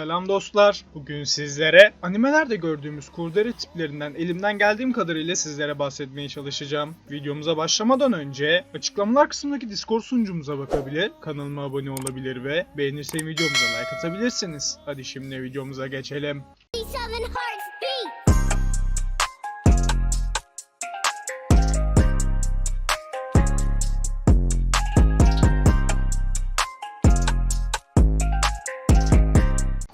Selam dostlar. Bugün sizlere animelerde gördüğümüz kurdele tiplerinden elimden geldiğim kadarıyla sizlere bahsetmeye çalışacağım. Videomuza başlamadan önce açıklamalar kısmındaki Discord sunucumuza bakabilir, kanalıma abone olabilir ve beğenirseniz videomuza like atabilirsiniz. Hadi şimdi videomuza geçelim.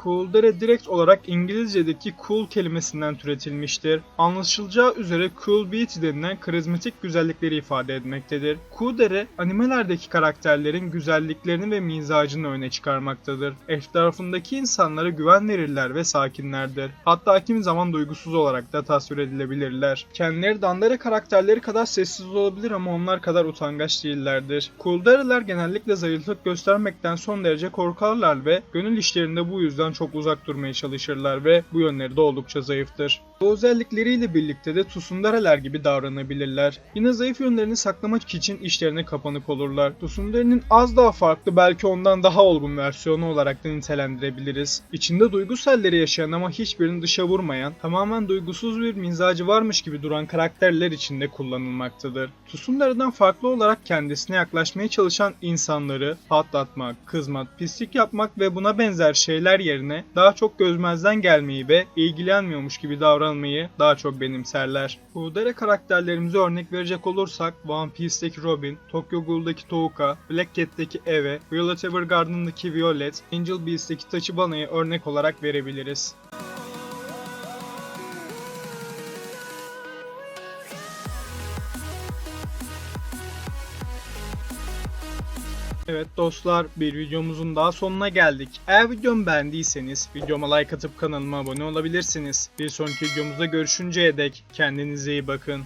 Seven Hearts Beat. Cool direkt olarak İngilizce'deki cool kelimesinden türetilmiştir. Anlaşılacağı üzere cool beauty denilen karizmatik güzellikleri ifade etmektedir. Cool animelerdeki karakterlerin güzelliklerini ve mizacını öne çıkarmaktadır. Etrafındaki insanlara güven verirler ve sakinlerdir. Hatta kimi zaman duygusuz olarak da tasvir edilebilirler. Kendileri dandere karakterleri kadar sessiz olabilir ama onlar kadar utangaç değillerdir. Cool genellikle zayıflık göstermekten son derece korkarlar ve gönül işlerinde bu yüzden çok uzak durmaya çalışırlar ve bu yönleri de oldukça zayıftır. Bu özellikleriyle birlikte de Tsundere'ler gibi davranabilirler. Yine zayıf yönlerini saklamak için işlerine kapanık olurlar. Tsundere'nin az daha farklı belki ondan daha olgun versiyonu olarak da nitelendirebiliriz. İçinde duygu selleri yaşayan ama hiçbirini dışa vurmayan, tamamen duygusuz bir mizacı varmış gibi duran karakterler içinde kullanılmaktadır. Tsundere'den farklı olarak kendisine yaklaşmaya çalışan insanları patlatmak, kızmak, pislik yapmak ve buna benzer şeyler yerine daha çok gözmezden gelmeyi ve ilgilenmiyormuş gibi davranmayı daha çok benimserler. Kudere karakterlerimize örnek verecek olursak One Piece'teki Robin, Tokyo Ghoul'daki Touka, Black Cat'teki Eve, Violet Evergarden'daki Violet, Angel Beast'teki Tachibana'yı örnek olarak verebiliriz. Evet dostlar bir videomuzun daha sonuna geldik. Eğer videomu beğendiyseniz videoma like atıp kanalıma abone olabilirsiniz. Bir sonraki videomuzda görüşünceye dek kendinize iyi bakın.